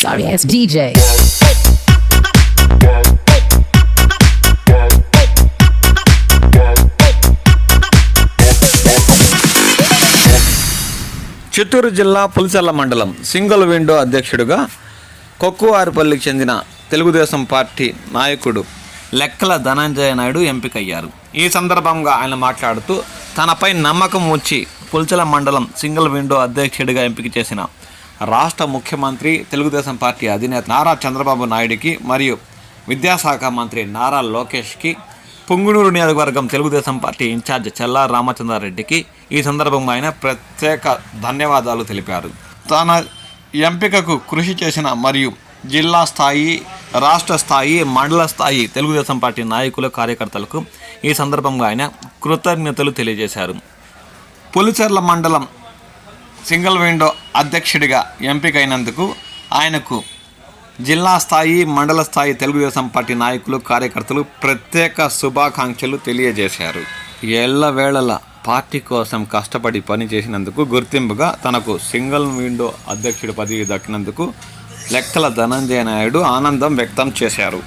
Sorry ass DJ. Chittoor జిల్లా పులిచెర్ల మండలం single window అధ్యక్షుడిగా కొక్కువారిపల్లికి చెందిన తెలుగుదేశం పార్టీ నాయకుడు లెక్కల ధనంజయ నాయుడు ఎంపికయ్యారు. ఈ సందర్భంగా ఆయన మాట్లాడుతూ తనపై నమ్మకం వచ్చి పులిచెల మండలం సింగిల్ విండో అధ్యక్షుడిగా ఎంపిక చేసిన రాష్ట్ర ముఖ్యమంత్రి తెలుగుదేశం పార్టీ అధినేత నారా చంద్రబాబు నాయుడికి మరియు విద్యాశాఖ మంత్రి నారా లోకేష్కి పొంగునూరు నియోజకవర్గం Telugu Desam party in charge Chella రామచంద్రారెడ్డికి ఈ సందర్భంగా ఆయన ప్రత్యేక ధన్యవాదాలు తెలిపారు. తన ఎంపికకు కృషి చేసిన మరియు జిల్లా స్థాయి రాష్ట్ర స్థాయి మండల స్థాయి తెలుగుదేశం పార్టీ నాయకులు కార్యకర్తలకు ఈ సందర్భంగా ఆయన కృతజ్ఞతలు తెలియజేశారు. పులిచెర్ల మండలం సింగిల్ విండో అధ్యక్షుడిగా ఎంపికైనందుకు ఆయనకు జిల్లా స్థాయి మండల స్థాయి తెలుగుదేశం పార్టీ నాయకులు కార్యకర్తలు ప్రత్యేక శుభాకాంక్షలు తెలియజేశారు. ఎల్లవేళల పార్టీ కోసం కష్టపడి పనిచేసినందుకు గుర్తింపుగా తనకు సింగిల్ విండో అధ్యక్షుడి పదవి దక్కినందుకు లెక్కల ధనంజయ నాయుడు ఆనందం వ్యక్తం చేశారు.